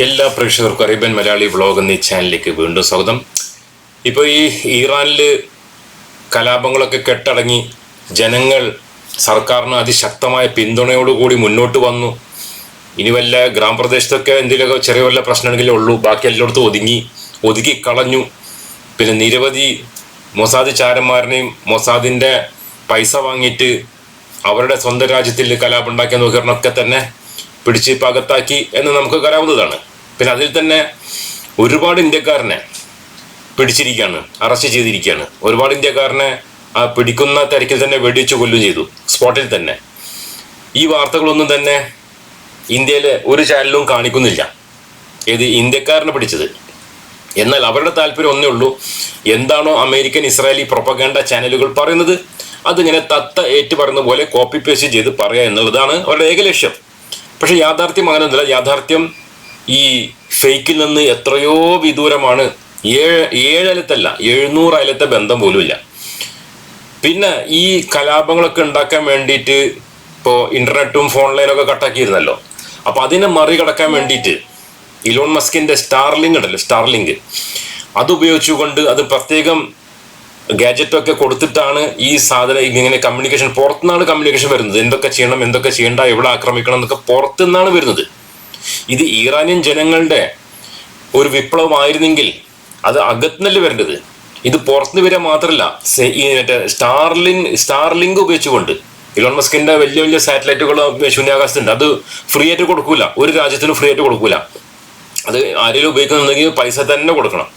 എല്ലാ പ്രേക്ഷകർക്കും Arabian Malayali vlog എന്നീ ചാനലിലേക്ക് വീണ്ടും സ്വാഗതം. ഇപ്പോൾ ഈ ഇറാനിൽ കലാപങ്ങളൊക്കെ കെട്ടടങ്ങി ജനങ്ങൾ സർക്കാരിന് അതിശക്തമായ പിന്തുണയോടുകൂടി മുന്നോട്ട് വന്നു. ഇനി വല്ല ഗ്രാമപ്രദേശത്തൊക്കെ എന്തെങ്കിലുമൊക്കെ ചെറിയ വല്ല പ്രശ്നമെങ്കിലേ ഉള്ളൂ. ബാക്കി എല്ലായിടത്തും ഒതുങ്ങി ഒതുക്കി കളഞ്ഞു. പിന്നെ നിരവധി മൊസാദ് ചാരന്മാരനെയും മൊസാദിന്റെ പൈസ വാങ്ങിയിട്ട് അവരുടെ സ്വന്തം രാജ്യത്തിൽ കലാപം ഉണ്ടാക്കിയ നോക്കിയവരനൊക്കെ തന്നെ പിടിച്ച് പകത്താക്കി എന്ന് നമുക്ക് കരാവുന്നതാണ്. പിന്നെ അതിൽ തന്നെ ഒരുപാട് ഇന്ത്യക്കാരനെ പിടിച്ചിരിക്കുകയാണ് അറസ്റ്റ് ചെയ്തിരിക്കുകയാണ് ഒരുപാട് ഇന്ത്യക്കാരനെ ആ പിടിക്കുന്ന തിരക്കിൽ തന്നെ വെടിവെച്ച് കൊല്ലുകയും ചെയ്തു സ്പോട്ടിൽ തന്നെ. ഈ വാർത്തകളൊന്നും തന്നെ ഇന്ത്യയിലെ ഒരു ചാനലും കാണിക്കുന്നില്ല. ഏത് ഇന്ത്യക്കാരനെ പിടിച്ചത്. എന്നാൽ അവരുടെ താല്പര്യം ഒന്നേ ഉള്ളൂ എന്താണോ അമേരിക്കൻ ഇസ്രായേലി പ്രൊപ്പഗേണ്ട ചാനലുകൾ പറയുന്നത്. അതിങ്ങനെ തത്ത ഏറ്റു പറയുന്ന പോലെ കോപ്പി പേസ്റ്റ് ചെയ്ത് പറയുക എന്നുള്ളതാണ് അവരുടെ ഏക ലക്ഷ്യം. പക്ഷെ യാഥാർത്ഥ്യം അങ്ങനെയൊന്നുമില്ല. യാഥാർത്ഥ്യം ഈ ഫേക്കിൽ നിന്ന് എത്രയോ വിദൂരമാണ്. ഏഴ് ഏഴലത്തല്ല എഴുന്നൂറ് അയലത്തെ ബന്ധം പോലുമില്ല. പിന്നെ ഈ കലാപങ്ങളൊക്കെ ഉണ്ടാക്കാൻ വേണ്ടിയിട്ട് ഇപ്പോൾ ഇന്റർനെറ്റും ഫോൺലൈനൊക്കെ കട്ടാക്കിയിരുന്നല്ലോ. അപ്പോൾ അതിനെ മറികടക്കാൻ വേണ്ടിയിട്ട് ഇലോൺ മസ്കിന്റെ സ്റ്റാർലിങ്ക് ഉണ്ടല്ലോ സ്റ്റാർലിങ്ക് അത് ഉപയോഗിച്ചുകൊണ്ട് അത് പ്രത്യേകം ഗാജറ്റ് ഒക്കെ കൊടുത്തിട്ടാണ് ഈ സാധനം ഇങ്ങനെ കമ്മ്യൂണിക്കേഷൻ പുറത്തുനിന്നാണ് കമ്മ്യൂണിക്കേഷൻ വരുന്നത്. എന്തൊക്കെ ചെയ്യണം എന്തൊക്കെ ചെയ്യണ്ട എവിടെ ആക്രമിക്കണം എന്നൊക്കെ പുറത്തുനിന്നാണ് വരുന്നത്. ഇത് ഇറാനിയൻ ജനങ്ങളുടെ ഒരു വിപ്ലവമായിരുന്നെങ്കിൽ അത് അകത്തുനിന്നല്ലേ വരേണ്ടത്. ഇത് പുറത്തുനിന്ന് വരിക മാത്രമല്ല മറ്റേ സ്റ്റാർലിൻ സ്റ്റാർലിങ്ക് ഉപയോഗിച്ചുകൊണ്ട്. ഇലോൺ മസ്കിന്റെ വലിയ വലിയ സാറ്റലൈറ്റുകൾ ശൂന്യാകാശത്തുണ്ട്. അത് ഫ്രീ ആയിട്ട് കൊടുക്കൂല. ഒരു രാജ്യത്തിനും ഫ്രീ ആയിട്ട് കൊടുക്കൂല. അത് ആരെങ്കിലും ഉപയോഗിക്കുന്നുണ്ടെങ്കിൽ പൈസ തന്നെ കൊടുക്കണം.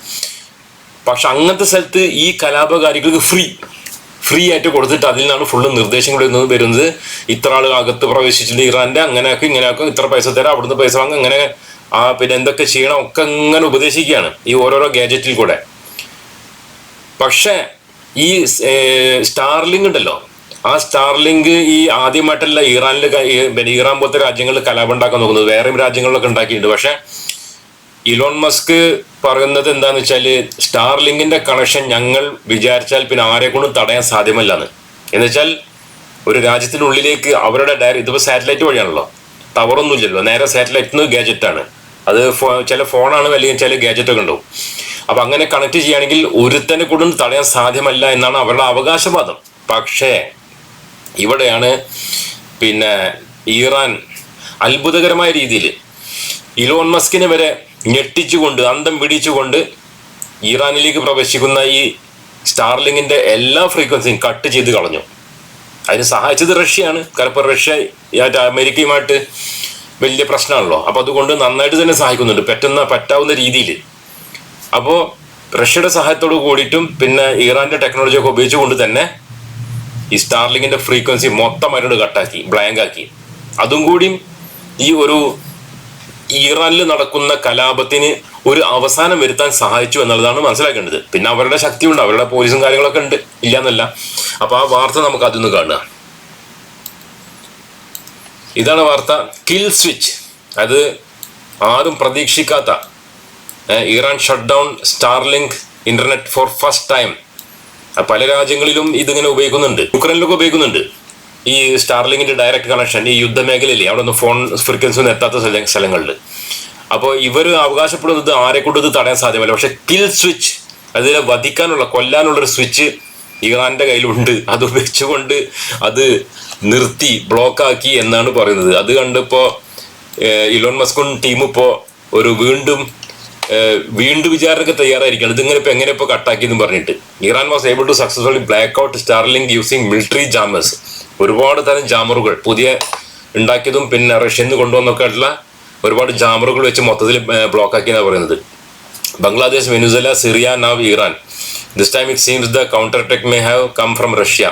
പക്ഷെ അങ്ങനത്തെ സ്ഥലത്ത് ഈ കലാപകാരികൾക്ക് ഫ്രീ ഫ്രീ ആയിട്ട് കൊടുത്തിട്ട് അതിൽ നിന്നാണ് ഫുള്ള് നിർദ്ദേശങ്ങൾ വരുന്നത് വരുന്നത്. ഇത്ര ആൾ അകത്ത് പ്രവേശിച്ചിട്ടുണ്ട് ഇറാന്റെ ഇങ്ങനെ ആക്കും ഇത്ര പൈസ തരാം അവിടുന്ന് പൈസ വാങ്ങും അങ്ങനെ ആ പിന്നെ എന്തൊക്കെ ചെയ്യണം ഒക്കെ അങ്ങനെ ഉപദേശിക്കുകയാണ് ഈ ഓരോരോ ഗാജറ്റിൽ കൂടെ. പക്ഷേ ഈ സ്റ്റാർലിങ്ക് ഉണ്ടല്ലോ. ആ സ്റ്റാർലിങ്ക് ഈ ആദ്യമായിട്ടല്ല ഇറാനിൽ പിന്നെ ഇറാൻ പോലത്തെ രാജ്യങ്ങളിൽ കലാപം ഉണ്ടാക്കാൻ നോക്കുന്നത്. വേറെയും രാജ്യങ്ങളിലൊക്കെ ഉണ്ടാക്കിയിട്ടുണ്ട്. പക്ഷെ ഇലോൺ മസ്ക് പറയുന്നത് എന്താന്ന് വെച്ചാൽ സ്റ്റാർലിങ്കിന്റെ കണക്ഷൻ ഞങ്ങൾ വിചാരിച്ചാൽ പിന്നെ ആരെ കൊണ്ടും തടയാൻ സാധ്യമല്ലാന്ന്. എന്നുവെച്ചാൽ ഒരു രാജ്യത്തിനുള്ളിലേക്ക് അവരുടെ ഡയറി ഇതിപ്പോ സാറ്റലൈറ്റ് വഴിയാണല്ലോ. ടവറൊന്നും ഇല്ലല്ലോ. നേരെ സാറ്റലൈറ്റിന് ആണ്. അത് ഫോ- ചില ഫോണാണ് അല്ലെങ്കിൽ ചില ഗാജറ്റൊക്കെ ഉണ്ടാവും. അപ്പൊ അങ്ങനെ കണക്ട് ചെയ്യുകയാണെങ്കിൽ ഒരുത്തനെ കൊണ്ടും തടയാൻ സാധ്യമല്ല എന്നാണ് അവരുടെ അവകാശവാദം. പക്ഷേ ഇവിടെയാണ് പിന്നെ ഇറാൻ അത്ഭുതകരമായ രീതിയിൽ ഇലോൺ മസ്കിനെ വരെ ഞെട്ടിച്ചുകൊണ്ട് അന്തം പിടിച്ചുകൊണ്ട് ഇറാനിലേക്ക് പ്രവേശിക്കുന്ന ഈ സ്റ്റാർലിങ്ങിന്റെ എല്ലാ ഫ്രീക്വൻസിയും കട്ട് ചെയ്ത് കളഞ്ഞു. അതിന് സഹായിച്ചത് റഷ്യയാണ്. കാരണം ഇപ്പോൾ റഷ്യ അമേരിക്കയുമായിട്ട് വലിയ പ്രശ്നമാണല്ലോ. അപ്പൊ അതുകൊണ്ട് നന്നായിട്ട് തന്നെ സഹായിക്കുന്നുണ്ട്. പറ്റുന്ന പറ്റാവുന്ന രീതിയിൽ. അപ്പോൾ റഷ്യയുടെ സഹായത്തോട് കൂടിയിട്ടും പിന്നെ ഇറാന്റെ ടെക്നോളജി ഒക്കെ ഉപയോഗിച്ചുകൊണ്ട് തന്നെ ഈ സ്റ്റാർലിങ്ങിന്റെ ഫ്രീക്വൻസി മൊത്തമായിട്ട് കട്ടാക്കി ബ്ലാങ്ക് ആക്കി. അതും കൂടിയും ഈ ഒരു ഇറാനിൽ നടക്കുന്ന കലാപത്തിന് ഒരു അവസാനം വരുത്താൻ സഹായിച്ചു എന്നുള്ളതാണ് മനസ്സിലാക്കേണ്ടത്. പിന്നെ അവരുടെ ശക്തിയുണ്ട് അവരുടെ പോലീസും കാര്യങ്ങളൊക്കെ ഉണ്ട്. ഇല്ല എന്നല്ല അപ്പൊ ആ വാർത്ത നമുക്ക് അതൊന്ന് കാണുക. ഇതാണ് വാർത്ത. കിൽ സ്വിച്ച് അത് ആരും പ്രതീക്ഷിക്കാത്ത Iran shut down Starlink internet for first time പല രാജ്യങ്ങളിലും ഇതിങ്ങനെ ഉപയോഗിക്കുന്നുണ്ട്. യുക്രൈനിലൊക്കെ ഉപയോഗിക്കുന്നുണ്ട്. ഈ സ്റ്റാർലിങ്ങിന്റെ ഡയറക്റ്റ് കണക്ഷൻ ഈ യുദ്ധമേഖലയിലെ അവിടെ ഫോൺ ഫ്രീക്വൻസി ഒന്നും എത്താത്ത സ്ഥലങ്ങളിൽ അപ്പോൾ ഇവർ അവകാശപ്പെടുന്നത് ആരെ കൊണ്ട് ഇത് തടയാൻ സാധ്യമല്ല. പക്ഷെ കിൽ സ്വിച്ച് അതിനെ വധിക്കാനുള്ള കൊല്ലാനുള്ള ഒരു സ്വിച്ച് ഇറാന്റെ കയ്യിലുണ്ട്. അത് ഉപയോഗിച്ചുകൊണ്ട് അത് നിർത്തി ബ്ലോക്കാക്കി എന്നാണ് പറയുന്നത്. അത് കണ്ടിപ്പോ ഇലോൺ മസ്കും ടീം ഇപ്പോ ഒരു വീണ്ടും വീണ്ടും വിചാരണക്ക് തയ്യാറായിരിക്കണം ഇതിങ്ങനെ ഇപ്പൊ എങ്ങനെ ഇപ്പൊ കട്ടാക്കിയെന്ന് പറഞ്ഞിട്ട്. Iran was able to successfully black out Starlink using military jammers ഒരുപാട് തരം ജാമറുകൾ പുതിയ ഉണ്ടാക്കിയതും പിന്നെ റഷ്യയിൽ നിന്ന് കൊണ്ടുവന്നൊക്കെ ആയിട്ടുള്ള ഒരുപാട് ജാമറുകൾ വെച്ച് മൊത്തത്തിൽ ബ്ലോക്ക് ആക്കിയെന്നാണ് പറയുന്നത്. ബംഗ്ലാദേശ് വെനുസല സിറിയ നാവ് Iran. This time it seems the counter attack may have come from Russia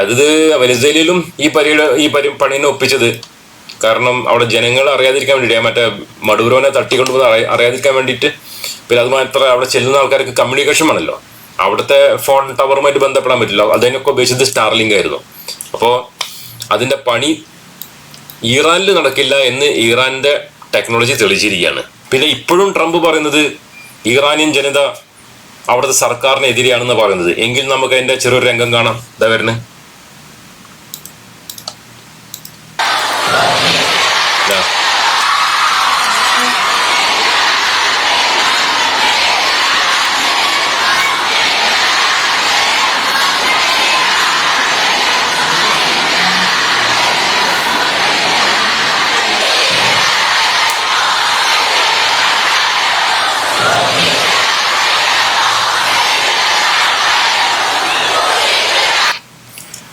അത് വെനസ്വേലയിലും ഈ പരിയുടെ ഈ പരി പണിനെ ഒപ്പിച്ചത്. കാരണം അവിടെ ജനങ്ങൾ അറിയാതിരിക്കാൻ വേണ്ടിയിട്ട് മറ്റേ മടൂരോനെ തട്ടിക്കൊണ്ടുപോകുന്ന അറിയ അറിയാതിരിക്കാൻ വേണ്ടിയിട്ട്. പിന്നെ അത് മാത്രമേ അവിടെ ചെല്ലുന്ന ആൾക്കാർക്ക് കമ്മ്യൂണിക്കേഷൻ വേണമല്ലോ. അവിടുത്തെ ഫോൺ ടവറുമായിട്ട് ബന്ധപ്പെടാൻ പറ്റില്ല. അതിനൊക്കെ ഉപയോഗിച്ചത് സ്റ്റാർലിങ്ക് ആയിരുന്നു. അപ്പോൾ അതിന്റെ പണി ഇറാനിൽ നടക്കില്ല എന്ന് ഇറാന്റെ ടെക്നോളജി തെളിയിച്ചിരിക്കുകയാണ് പിന്നെ ഇപ്പോഴും ട്രംപ് പറയുന്നത് ഇറാനിയൻ ജനത അവിടുത്തെ സർക്കാരിനെതിരെയാണെന്ന് പറയുന്നത്. എങ്കിൽ നമുക്ക് അതിന്റെ ചെറിയൊരു രംഗം കാണാം. ഇതാ വരുന്നത്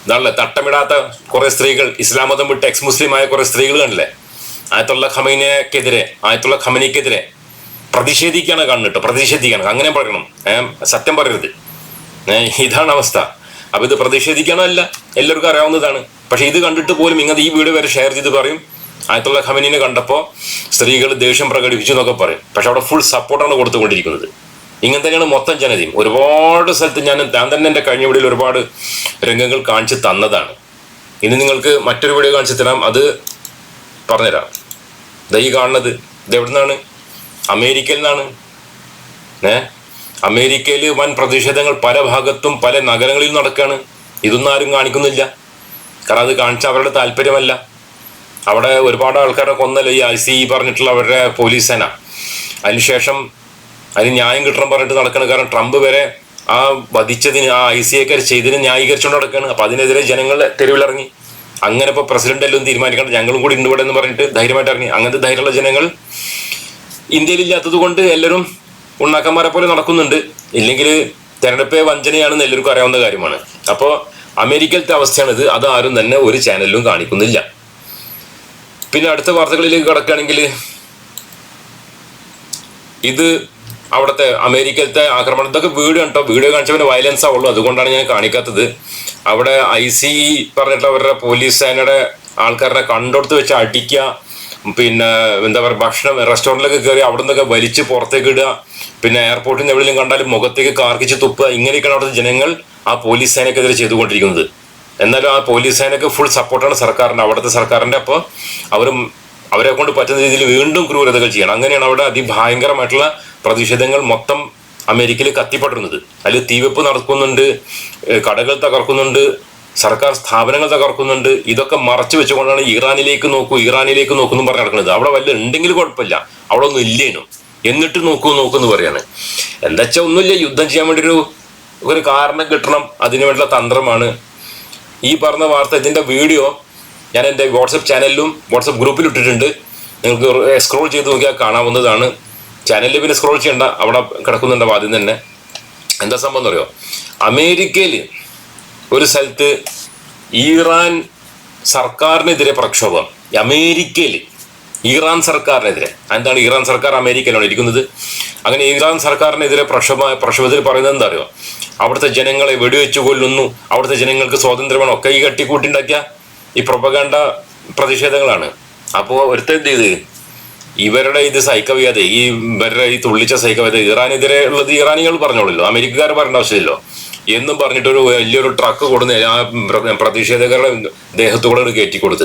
ഇതാണല്ലേ തട്ടമിടാത്ത കുറേ സ്ത്രീകൾ ഇസ്ലാം മതം വിട്ട് എക്സ് മുസ്ലിം ആയ കുറെ സ്ത്രീകൾ കണ്ടില്ലേ? ആയത്തുള്ള ഖമീനക്കെതിരെ ആയത്തുള്ള ഖമനിക്കെതിരെ പ്രതിഷേധിക്കാണ് കണ്ടിട്ട് പ്രതിഷേധിക്കണം. അങ്ങനെ പറയണം. സത്യം പറയരുത്. ഇതാണ് അവസ്ഥ. അപ്പൊ ഇത് പ്രതിഷേധിക്കണമല്ല എല്ലാവർക്കും അറിയാവുന്നതാണ്. പക്ഷെ ഇത് കണ്ടിട്ട് പോലും ഇങ്ങനത്തെ ഈ വീഡിയോ വരെ ഷെയർ ചെയ്ത് പറയും. ആയത്തുള്ള ഖമനീനെ കണ്ടപ്പോൾ സ്ത്രീകൾ ദേഷ്യം പ്രകടിപ്പിച്ചു എന്നൊക്കെ പറയും. പക്ഷെ അവിടെ ഫുൾ സപ്പോർട്ടാണ് കൊടുത്തുകൊണ്ടിരിക്കുന്നത്. ഇങ്ങനെ തന്നെയാണ് മൊത്തം ജനതയും. ഒരുപാട് സ്ഥലത്ത് ഞാൻ താൻ തന്നെ എന്റെ കഴിഞ്ഞ വീഡിയോയിൽ ഒരുപാട് രംഗങ്ങൾ കാണിച്ചു തന്നതാണ്. ഇനി നിങ്ങൾക്ക് മറ്റൊരു വീഡിയോ കാണിച്ചു തരാം. അത് പറഞ്ഞുതരാം. ദൈ കാണുന്നത്. ഇത് എവിടെ നിന്നാണ് അമേരിക്കയിൽ നിന്നാണ്. ഏ? അമേരിക്കയിൽ വൻ പ്രതിഷേധങ്ങൾ പല ഭാഗത്തും പല നഗരങ്ങളിലും നടക്കുകയാണ്. ഇതൊന്നും ആരും കാണിക്കുന്നില്ല. കാരണം അത് കാണിച്ച അവരുടെ താല്പര്യമല്ല. അവിടെ ഒരുപാട് ആൾക്കാരെ കൊന്നല്ലോ ഈ ഐ സി പറഞ്ഞിട്ടുള്ള അവരുടെ പോലീസ് സേന. അതിനുശേഷം അതിന് ന്യായം കിട്ടണം പറഞ്ഞിട്ട് നടക്കണം. കാരണം ട്രംപ് വരെ ആ വധിച്ചതിന് ആ ഐ സി എക്കാർ ചെയ്തതിന് ന്യായീകരിച്ചുകൊണ്ട് നടക്കുകയാണ് അപ്പൊ അതിനെതിരെ ജനങ്ങൾ തെരുവിലിറങ്ങി. അങ്ങനെ ഇപ്പൊ പ്രസിഡന്റ് എല്ലാം തീരുമാനിക്കണം. ഞങ്ങളും കൂടി ഉണ്ട് ഇവിടെ എന്ന് പറഞ്ഞിട്ട് ധൈര്യമായിട്ട് ഇറങ്ങി. അങ്ങനത്തെ ധൈര്യമുള്ള ജനങ്ങൾ ഇന്ത്യയിൽ ഇല്ലാത്തത് കൊണ്ട് എല്ലാവരും ഉണ്ണാക്കന്മാരെ പോലെ നടക്കുന്നുണ്ട്. ഇല്ലെങ്കിൽ തെരഞ്ഞെടുപ്പ് വഞ്ചനയാണെന്ന് എല്ലാവർക്കും അറിയാവുന്ന കാര്യമാണ്. അപ്പോൾ അമേരിക്കയിലത്തെ അവസ്ഥയാണിത്. അത് ആരും തന്നെ ഒരു ചാനലിലും കാണിക്കുന്നില്ല. പിന്നെ അടുത്ത വാർത്തകളിലേക്ക് കിടക്കുകയാണെങ്കിൽ ഇത് അവിടുത്തെ അമേരിക്കയിലത്തെ ആക്രമണം. ഇതൊക്കെ വീഡിയോ കേട്ടോ വീഡിയോ കാണിച്ചവന് വയലൻസാ ഉള്ളു. അതുകൊണ്ടാണ് ഞാൻ കാണിക്കാത്തത്. അവിടെ ഐ സി പറഞ്ഞിട്ട് അവരുടെ പോലീസ് സേനയുടെ ആൾക്കാരുടെ കണ്ടെടുത്ത് വെച്ച് അടിക്കുക. പിന്നെ എന്താ പറയുക ഭക്ഷണം റെസ്റ്റോറന്റിലൊക്കെ കയറി അവിടെ നിന്നൊക്കെ വലിച്ച് പുറത്തേക്ക് ഇടുക. പിന്നെ എയർപോർട്ടിൽ നിന്ന് എവിടെയെങ്കിലും കണ്ടാലും മുഖത്തേക്ക് കാർക്കിച്ച് തുപ്പുക. ഇങ്ങനെയൊക്കെയാണ് അവിടുത്തെ ജനങ്ങൾ ആ പോലീസ് സേനക്കെതിരെ ചെയ്തുകൊണ്ടിരിക്കുന്നത്. എന്നാലും ആ പോലീസ് സേനക്ക് ഫുൾ സപ്പോർട്ടാണ് സർക്കാരിന്റെ അവിടുത്തെ സർക്കാരിന്റെ അപ്പോൾ അവരും അവരെ കൊണ്ട് പറ്റുന്ന രീതിയിൽ വീണ്ടും ക്രൂരതകൾ ചെയ്യണം. അങ്ങനെയാണ് അവിടെ അതിഭയങ്കരമായിട്ടുള്ള പ്രതിഷേധങ്ങൾ മൊത്തം അമേരിക്കയിൽ കത്തിപ്പടരുന്നത്. അതിൽ തീവെപ്പ് നടക്കുന്നുണ്ട് കടകൾ തകർക്കുന്നുണ്ട് സർക്കാർ സ്ഥാപനങ്ങൾ തകർക്കുന്നുണ്ട്. ഇതൊക്കെ മറച്ചു വെച്ചുകൊണ്ടാണ് ഇറാനിലേക്ക് നോക്കൂ ഇറാനിലേക്ക് നോക്കുന്നു പറഞ്ഞ് നടക്കുന്നത്. അവിടെ വല്ല ഉണ്ടെങ്കിൽ കുഴപ്പമില്ല. അവിടെ ഒന്നും ഇല്ലേനും. എന്നിട്ട് നോക്കൂ നോക്കൂ എന്ന് പറയാണ്. എന്താ വെച്ചാൽ ഒന്നുമില്ല യുദ്ധം ചെയ്യാൻ വേണ്ടി ഒരു ഒരു കാരണം കിട്ടണം. അതിനു വേണ്ടിയുള്ള തന്ത്രമാണ്. ഈ പറഞ്ഞ വാർത്ത ഇതിന്റെ വീഡിയോ ഞാൻ എന്റെ വാട്സപ്പ് ചാനലിലും വാട്സപ്പ് ഗ്രൂപ്പിലും ഇട്ടിട്ടുണ്ട്. നിങ്ങൾക്ക് സ്ക്രോൾ ചെയ്ത് നോക്കിയാൽ കാണാവുന്നതാണ്. ചാനലിൽ പിന്നെ സ്ക്രോൾ ചെയ്യണ്ട. അവിടെ കിടക്കുന്നുണ്ട് ആദ്യം തന്നെ. എന്താ സംഭവം എന്ന് അറിയോ? അമേരിക്കയിൽ ഒരു സ്ഥലത്ത് ഈറാൻ സർക്കാരിനെതിരെ പ്രക്ഷോഭം. അമേരിക്കയിൽ ഈറാൻ സർക്കാരിനെതിരെ. എന്താണ് ഈറാൻ സർക്കാർ അമേരിക്കയിലാണ് ഇരിക്കുന്നത്? അങ്ങനെ ഈറാൻ സർക്കാരിനെതിരെ പ്രക്ഷോഭ പ്രക്ഷോഭത്തിൽ പറയുന്നത് എന്താ അറിയോ? അവിടുത്തെ ജനങ്ങളെ വെടിവെച്ചു കൊല്ലുന്നു. അവിടുത്തെ ജനങ്ങൾക്ക് സ്വാതന്ത്ര്യമാണ്. ഒക്കെ ഈ കട്ടിക്കൂട്ടിണ്ടാക്കിയ ഈ പ്രൊപ്പഗണ്ട പ്രതിഷേധങ്ങളാണ്. അപ്പോൾ ഒരുത്ത എന്ത് ചെയ്ത്? ഇവരുടെ ഇത് സഹിക്കവ്യാതെ ഈ ഇവരുടെ ഈ തുള്ളിച്ച സഹിക്കവ്യാതെ ഇറാനെതിരെ ഉള്ളത് ഇറാനികൾ പറഞ്ഞോളല്ലോ അമേരിക്കക്കാർ പറയേണ്ട ആവശ്യമില്ലല്ലോ. എന്നും പറഞ്ഞിട്ട് ഒരു വലിയൊരു ട്രക്ക് കൊടുന്ന് ആ പ്ര- പ്രതിഷേധകരുടെ ദേഹത്തുകൂടെ കയറ്റി കൊടുത്ത്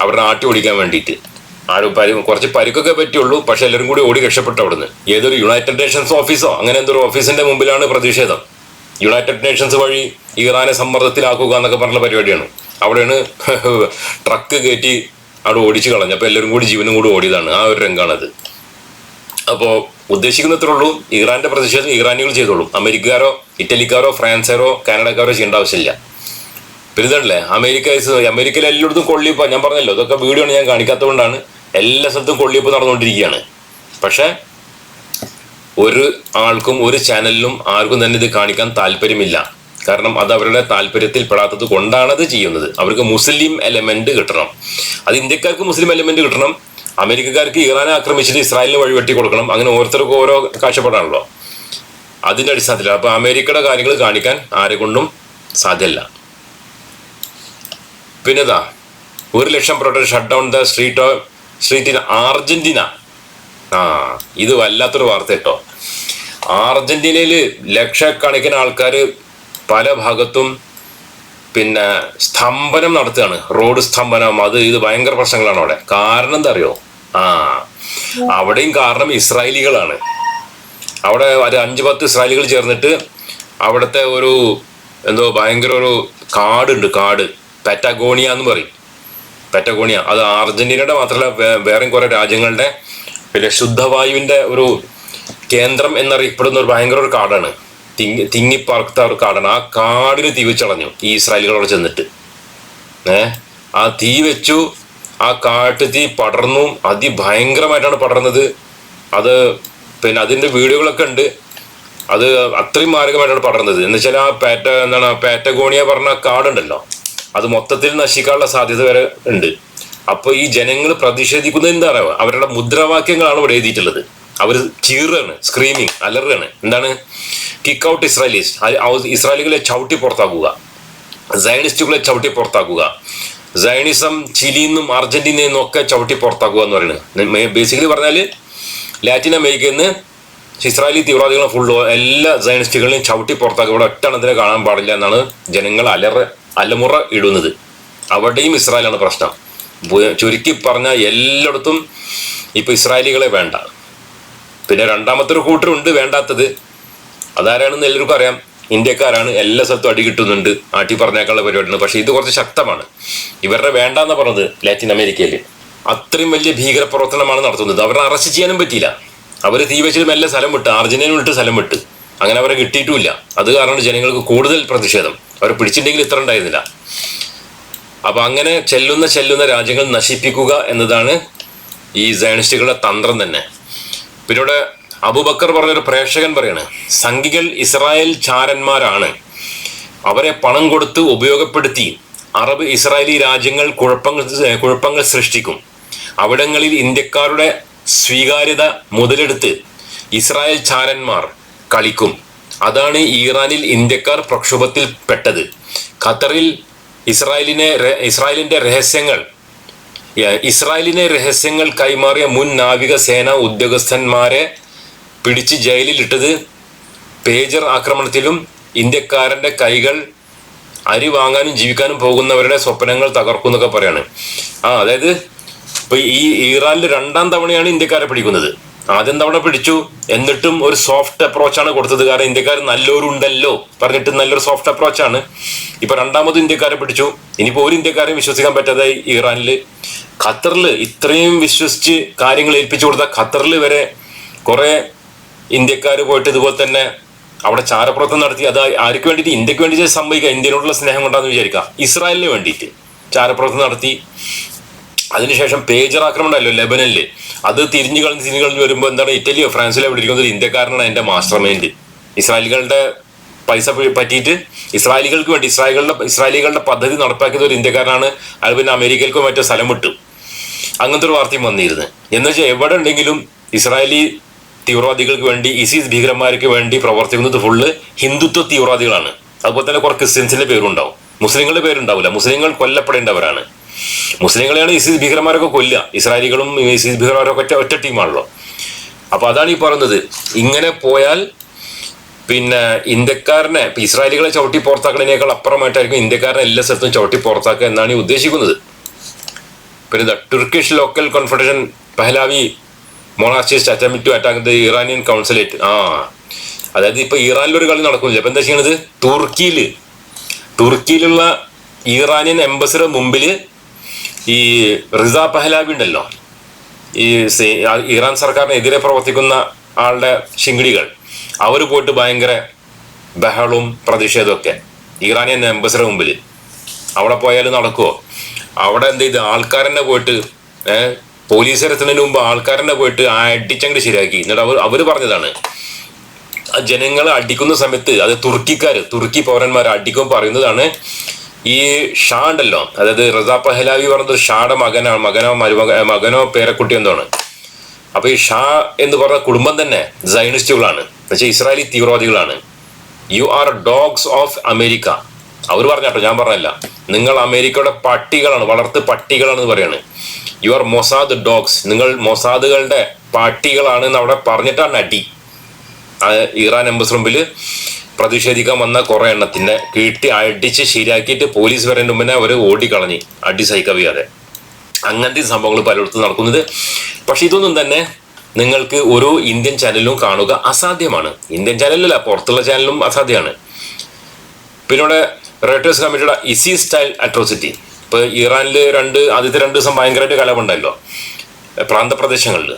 അവരുടെ ആട്ടി ഓടിക്കാൻ വേണ്ടിയിട്ട്. ആരും പരി കുറച്ച് പരിക്കൊക്കെ പറ്റിയുള്ളൂ പക്ഷെ എല്ലാവരും കൂടി ഓടി രക്ഷപ്പെട്ടു അവിടുന്ന്. ഏതൊരു യുണൈറ്റഡ് നേഷൻസ് ഓഫീസോ അങ്ങനെ എന്തൊരു ഓഫീസിന്റെ മുമ്പിലാണ് പ്രതിഷേധം. യുണൈറ്റഡ് നേഷൻസ് വഴി ഇറാനെ സമ്മർദ്ദത്തിലാക്കുക എന്നൊക്കെ പറഞ്ഞ പരിപാടിയാണ്. അവിടെയാണ് ട്രക്ക് കയറ്റി അവിടെ ഓടിച്ചു കളഞ്ഞു അപ്പോൾ എല്ലാവരും കൂടി ജീവനും കൂടി ഓടിയതാണ്. ആ ഒരു രംഗമാണത് അപ്പോൾ ഉദ്ദേശിക്കുന്നത്രേ ഉള്ളൂ ഇറാന്റെ പ്രതിഷേധം ഇറാനികൾ ചെയ്തോളും. അമേരിക്കക്കാരോ ഇറ്റലിക്കാരോ ഫ്രാൻസുകാരോ കാനഡക്കാരോ ചെയ്യേണ്ട ആവശ്യമില്ല. പിന്നെ അമേരിക്ക അമേരിക്കയിലെ എല്ലായിടത്തും കൊള്ളിയപ്പോൾ ഞാൻ പറഞ്ഞല്ലോ ഇതൊക്കെ വീഡിയോ ഞാൻ കാണിക്കാത്തതുകൊണ്ടാണ് എല്ലാ സ്ഥലത്തും കൊള്ളിയപ്പോൾ നടന്നുകൊണ്ടിരിക്കുകയാണ്. പക്ഷേ ഒരു ആൾക്കും ഒരു ചാനലിലും ആർക്കും തന്നെ ഇത് കാണിക്കാൻ താല്പര്യമില്ല. കാരണം അത് അവരുടെ താല്പര്യത്തിൽ പെടാത്തത് കൊണ്ടാണത് ചെയ്യുന്നത്. അവർക്ക് മുസ്ലിം എലമെന്റ് കിട്ടണം. അത് ഇന്ത്യക്കാർക്ക് മുസ്ലിം എലമെന്റ് കിട്ടണം. അമേരിക്കക്കാർക്ക് ഇറാനെ ആക്രമിച്ചിട്ട് ഇസ്രായേലിന് വഴിവെട്ടി കൊടുക്കണം. അങ്ങനെ ഓരോരുത്തർക്കും ഓരോ കാഴ്ചപ്പാടാണല്ലോ. അതിന്റെ അടിസ്ഥാനത്തിൽ അപ്പൊ അമേരിക്കയുടെ കാര്യങ്ങൾ കാണിക്കാൻ ആരെ കൊണ്ടും സാധ്യമല്ല പിന്നെതാ ഒരു ലക്ഷം protect shut down the street street Argentina. ആ ഇത് വല്ലാത്തൊരു വാർത്ത കേട്ടോ. അർജന്റീനയിൽ ലക്ഷക്കണക്കിന് ആൾക്കാർ പല ഭാഗത്തും പിന്നെ സ്തംഭനം നടത്തുകയാണ്. റോഡ് സ്തംഭനം അത് ഇത് ഭയങ്കര പ്രശ്നങ്ങളാണ് അവിടെ. കാരണം എന്താ അറിയോ? ആ അവിടെയും കാരണം ഇസ്രായേലികളാണ്. അവിടെ ഒരു അഞ്ച് പത്ത് ഇസ്രായേലികൾ ചേർന്നിട്ട് അവിടുത്തെ ഒരു എന്തോ ഭയങ്കര ഒരു കാടുണ്ട് കാട്. പെറ്റഗോണിയ എന്ന് പറയും. പെറ്റഗോണിയ. അത് അർജന്റീനയുടെ മാത്രമല്ല വേറെ വേറെയും കുറെ രാജ്യങ്ങളുടെ പിന്നെ ശുദ്ധവായുവിന്റെ ഒരു കേന്ദ്രം എന്നറിയപ്പെടുന്ന ഒരു ഭയങ്കര ഒരു കാടാണ്. തിങ്ങി തിങ്ങിപ്പാർത്ത ഒരു കാടാണ്. ആ കാടിന് തീ വെച്ചളഞ്ഞു. ഈ ഇസ്രായേലികളോട് ചെന്നിട്ട്. ഏ? ആ തീ വെച്ചു. ആ കാട്ടു തീ പടർന്നു. അതിഭയങ്കരമായിട്ടാണ് പടർന്നത്. അത് പിന്നെ അതിന്റെ വീഡിയോകളൊക്കെ ഉണ്ട്. അത് അത്രയും മാരകമായിട്ടാണ് പടർന്നത്. എന്ന് വെച്ചാൽ ആ പാറ്റ എന്താണ് പാറ്റഗോണിയ പറഞ്ഞ കാടുണ്ടല്ലോ. അത് മൊത്തത്തിൽ നശിക്കാനുള്ള സാധ്യത വരെ ഉണ്ട്. അപ്പോൾ ഈ ജനങ്ങൾ പ്രതിഷേധിക്കുന്നത് എന്താണ് അവരുടെ മുദ്രാവാക്യങ്ങളാണ് ഇവിടെ എഴുതിയിട്ടുള്ളത്. അവർ ചീറാണ് സ്ക്രീമിങ് അലറുകയാണ് എന്താണ്? കിക്ക് ഔട്ട് ഇസ്രായേലീസ് ഇസ്രായേലികളെ ചവിട്ടി പുറത്താക്കുക. സൈനിസ്റ്റുകളെ ചവിട്ടി പുറത്താക്കുക. സയണിസം ചിലിയിൽ നിന്നും അർജന്റീനയിൽ നിന്നും ഒക്കെ ചവിട്ടി പുറത്താക്കുക എന്ന് പറയുന്നത്. ബേസിക്കലി പറഞ്ഞാൽ ലാറ്റിൻ അമേരിക്കയിൽ നിന്ന് ഇസ്രായേലി തീവ്രവാദികളെ ഫുള്ള് എല്ലാ സൈനിസ്റ്റുകളെയും ചവിട്ടി പുറത്താക്കുക. ഇവിടെ ഒറ്റ എണ്ണത്തിനെ കാണാൻ പാടില്ല എന്നാണ് ജനങ്ങൾ അലറ അലമുറ ഇടുന്നത്. അവിടെയും ഇസ്രായേലാണ് പ്രശ്നം. ചുരുക്കി പറഞ്ഞാൽ എല്ലായിടത്തും ഇപ്പോൾ ഇസ്രായേലികളെ വേണ്ട. പിന്നെ രണ്ടാമത്തെ ഒരു കൂട്ടരുണ്ട് വേണ്ടാത്തത്. അതാരാണെന്ന് എല്ലാവർക്കും അറിയാം. ഇന്ത്യക്കാരാണ് എല്ലാ സ്ഥലത്തും അടി കിട്ടുന്നുണ്ട്. ആട്ടി പറഞ്ഞേക്കാനുള്ള പരിപാടിയാണ്. പക്ഷേ ഇത് കുറച്ച് ശക്തമാണ്. ഇവരുടെ വേണ്ടാന്ന് പറഞ്ഞത് ലാറ്റിൻ അമേരിക്കയിൽ അത്രയും വലിയ ഭീകരപ്രവർത്തനമാണ് നടത്തുന്നത്. അവരെ അറസ്റ്റ് ചെയ്യാനും പറ്റിയില്ല. അവർ തീവച്ചിലും എല്ലാ സ്ഥലം വിട്ട് അർജന്റീന വിട്ട് സ്ഥലം വിട്ട്. അങ്ങനെ അവരെ കിട്ടിയിട്ടുമില്ല. അത് കാരണം ജനങ്ങൾക്ക് കൂടുതൽ പ്രതിഷേധം. അവരെ പിടിച്ചിട്ടുണ്ടെങ്കിൽ ഇത്ര ഉണ്ടായിരുന്നില്ല. അപ്പം അങ്ങനെ ചെല്ലുന്ന ചെല്ലുന്ന രാജ്യങ്ങൾ നശിപ്പിക്കുക എന്നതാണ് ഈ സയനിസ്റ്റുകളുടെ തന്ത്രം തന്നെ. പിന്നെ ഇവിടെ അബുബക്കർ പറഞ്ഞൊരു പ്രേക്ഷകൻ പറയാണ് സംഘികൾ ഇസ്രായേൽ ചാരന്മാരാണ്. അവരെ പണം കൊടുത്ത് ഉപയോഗപ്പെടുത്തി അറബ് ഇസ്രായേലി രാജ്യങ്ങൾ കുഴപ്പങ്ങൾ കുഴപ്പങ്ങൾ സൃഷ്ടിക്കും. അവിടങ്ങളിൽ ഇന്ത്യക്കാരുടെ സ്വീകാര്യത മുതലെടുത്ത് ഇസ്രായേൽ ചാരന്മാർ കളിക്കും. അതാണ് ഇറാനിൽ ഇന്ത്യക്കാർ പ്രക്ഷോഭത്തിൽ പെട്ടത് ഖത്തറിൽ ഇസ്രായേലിനെ ഇസ്രായേലിന്റെ രഹസ്യങ്ങൾ ഇസ്രായേലിനെ രഹസ്യങ്ങൾ കൈമാറിയ മുൻ നാവികസേന ഉദ്യോഗസ്ഥന്മാരെ പിടിച്ച് ജയിലിലിട്ടത് പേജർ ആക്രമണത്തിലും ഇന്ത്യക്കാരന്റെ കൈകൾ അരി വാങ്ങാനും ജീവിക്കാനും പോകുന്നവരുടെ സ്വപ്നങ്ങൾ തകർക്കും എന്നൊക്കെ പറയാണ്. ആ അതായത് ഇപ്പൊ ഈ ഇറാനിൽ രണ്ടാം തവണയാണ് ഇന്ത്യക്കാരെ പിടിക്കുന്നത്. ആദ്യം തവണ പിടിച്ചു. എന്നിട്ടും ഒരു സോഫ്റ്റ് അപ്രോച്ചാണ് കൊടുത്തത്. കാരണം ഇന്ത്യക്കാർ നല്ലവരുണ്ടല്ലോ പറഞ്ഞിട്ട് നല്ലൊരു സോഫ്റ്റ് അപ്രോച്ചാണ് ഇപ്പൊ രണ്ടാമത് ഇന്ത്യക്കാരെ പിടിച്ചു. ഇനിയിപ്പോ ഒരു ഇന്ത്യക്കാരെയും വിശ്വസിക്കാൻ പറ്റാതായി ഇറാനിൽ. ഖത്തറിൽ ഇത്രയും വിശ്വസിച്ച് കാര്യങ്ങൾ ഏൽപ്പിച്ചു കൊടുത്ത ഖത്തറിൽ വരെ കുറെ ഇന്ത്യക്കാർ പോയിട്ട് ഇതുപോലെ തന്നെ അവിടെ ചാരപ്രവർത്തനം നടത്തി. അത് ആർക്ക് വേണ്ടിയിട്ട്? ഇന്ത്യയ്ക്ക് വേണ്ടിയിട്ട് സംഭവിക്കുക. ഇന്ത്യനോടുള്ള സ്നേഹം കൊണ്ടാന്ന് വിചാരിക്കുക. ഇസ്രായേലിന് വേണ്ടിയിട്ട് ചാരപ്രവർത്തനം നടത്തി. അതിനുശേഷം പേജർ ആക്രമണം ഉണ്ടല്ലോ ലെബനനിൽ അത് തിരിഞ്ഞു കളഞ്ഞ് തിരിഞ്ഞു കളഞ്ഞ് വരുമ്പോൾ എന്താണ് ഇറ്റലിയോ ഫ്രാൻസിലോ എവിടെ ഇരിക്കുന്നത് ഇന്ത്യക്കാരനാണ് എന്റെ മാസ്റ്റർ മൈൻഡ് ഇസ്രായേലികളുടെ പൈസ പറ്റിയിട്ട് ഇസ്രായേലികൾക്ക് വേണ്ടി ഇസ്രായേലികളുടെ ഇസ്രായേലികളുടെ പദ്ധതി നടപ്പാക്കിയത് ഒരു ഇന്ത്യക്കാരനാണ്. അയാൾ പിന്നെ അമേരിക്കയിൽക്കോ മറ്റോ സ്ഥലം വിട്ടു. അങ്ങനത്തെ ഒരു വാർത്തയും വന്നിരുന്നു. എന്ന് വെച്ചാൽ എവിടെ ഉണ്ടെങ്കിലും ഇസ്രായേലി തീവ്രവാദികൾക്ക് വേണ്ടി ഇസീസ് ഭീകരന്മാർക്ക് വേണ്ടി പ്രവർത്തിക്കുന്നത് ഫുള്ള് ഹിന്ദുത്വ തീവ്രവാദികളാണ്. അതുപോലെ തന്നെ കുറെ ക്രിസ്ത്യൻസിന്റെ പേരുണ്ടാവും. മുസ്ലിങ്ങളുടെ പേരുണ്ടാവില്ല. മുസ്ലിങ്ങൾ കൊല്ലപ്പെടേണ്ടവരാണ്. മുസ്ലിങ്ങളെയാണ് ഇസീസ് ഭീകരന്മാരൊക്കെ കൊല്ലുക. ഇസ്രായേലികളും ഇസീസ് ഭീകരന്മാരൊക്കെ ഒറ്റ ഒറ്റ ടീമാണല്ലോ അപ്പൊ അതാണ് ഈ പറയുന്നത്. ഇങ്ങനെ പോയാൽ പിന്നെ ഇന്ത്യക്കാരനെ ഇസ്രായേലികളെ ചവിട്ടി പുറത്താക്കുന്നതിനേക്കാൾ അപ്പുറമായിട്ടായിരിക്കും ഇന്ത്യക്കാരനെ എല്ലാ സ്ഥലത്തും ചവിട്ടി പുറത്താക്കുക എന്നാണ് ഈ ഉദ്ദേശിക്കുന്നത്. പിന്നെ Turkish local confederation Pahlavi monarchist attempt to attack the Iranian consulate ആ അതായത് ഇപ്പൊ ഇറാനിൽ ഒരു കളി നടക്കുന്നില്ല. അപ്പൊ എന്താ ചെയ്യണത്? തുർക്കിയിൽ തുർക്കിയിലുള്ള ഇറാനിയൻ എംബസിയുടെ മുമ്പിൽ ഈ റിസ പഹ്ലാബി ഉണ്ടല്ലോ. ഈ ഇറാൻ സർക്കാരിനെതിരെ പ്രവർത്തിക്കുന്ന ആളുടെ ശിങ്കിടികൾ. അവർ പോയിട്ട് ഭയങ്കര ബഹളവും പ്രതിഷേധവും ഒക്കെ. ഇറാനിയൻ എംബസിയുടെ മുമ്പിൽ. അവിടെ പോയാലും നടക്കുമോ അവിടെ എന്ത് ചെയ്ത്? ആൾക്കാരെന്നെ പോയിട്ട് പോലീസ് പോലീസെത്തുന്നതിന് മുമ്പ് ആൾക്കാരെന്നെ പോയിട്ട് ആ അടിച്ചങ്ങട് ശരിയാക്കി. എന്നിട്ട് അവർ അവർ പറഞ്ഞതാണ് ജനങ്ങളെ അടിക്കുന്ന സമയത്ത് അത് തുർക്കിക്കാർ തുർക്കി പൗരന്മാർ അടിക്കും പറയുന്നതാണ് ഈ ഷാ ഉണ്ടല്ലോ അതായത് റസാ പഹലാവി പറഞ്ഞത് ഷാടെ മകനാണ് മകനോ മരുമക മകനോ പേരക്കുട്ടി എന്താണ്? അപ്പൊ ഈ ഷാ എന്ന് പറഞ്ഞ കുടുംബം തന്നെ സൈനിസ്റ്റുകളാണ്. എന്നുവെച്ചാൽ Israeli തീവ്രവാദികളാണ്. You are dogs of America അവർ പറഞ്ഞാട്ടോ ഞാൻ പറഞ്ഞല്ല നിങ്ങൾ അമേരിക്കയുടെ പട്ടികളാണ് വളർത്ത് പട്ടികളാണെന്ന് പറയാണ്. യു ആർ മൊസാദ് ഡോഗ്സ് നിങ്ങൾ മൊസാദുകളുടെ പട്ടികളാണ് എന്ന് അവിടെ പറഞ്ഞിട്ടാണ് അടി. ഇറാൻ എംബസി മുമ്പിൽ പ്രതിഷേധിക്കാൻ വന്ന കുറെ എണ്ണത്തിന്റെ കീട്ടി അടിച്ച് ശരിയാക്കിയിട്ട് പോലീസ് വരേണ്ട മുന്നേ അവർ ഓടിക്കളഞ്ഞ് അടി സഹിക്കവിയാതെ അങ്ങനത്തെ സംഭവങ്ങൾ പലയിടത്തും നടക്കുന്നത്. പക്ഷെ ഇതൊന്നും തന്നെ നിങ്ങൾക്ക് ഒരു ഇന്ത്യൻ ചാനലിലും കാണുക അസാധ്യമാണ്. ഇന്ത്യൻ ചാനലല്ല പുറത്തുള്ള ചാനലും അസാധ്യമാണ്. പിന്നെ ഇവിടെ റേറ്റേഴ്സ് കമ്മിറ്റിയുടെ ഇസി സ്റ്റൈൽ അട്രോസിറ്റി ഇപ്പൊ ഇറാനിൽ രണ്ട് ആദ്യത്തെ രണ്ട് ദിവസം ഭയങ്കരമായിട്ട് കലവുണ്ടല്ലോ പ്രാന്തപ്രദേശങ്ങളിൽ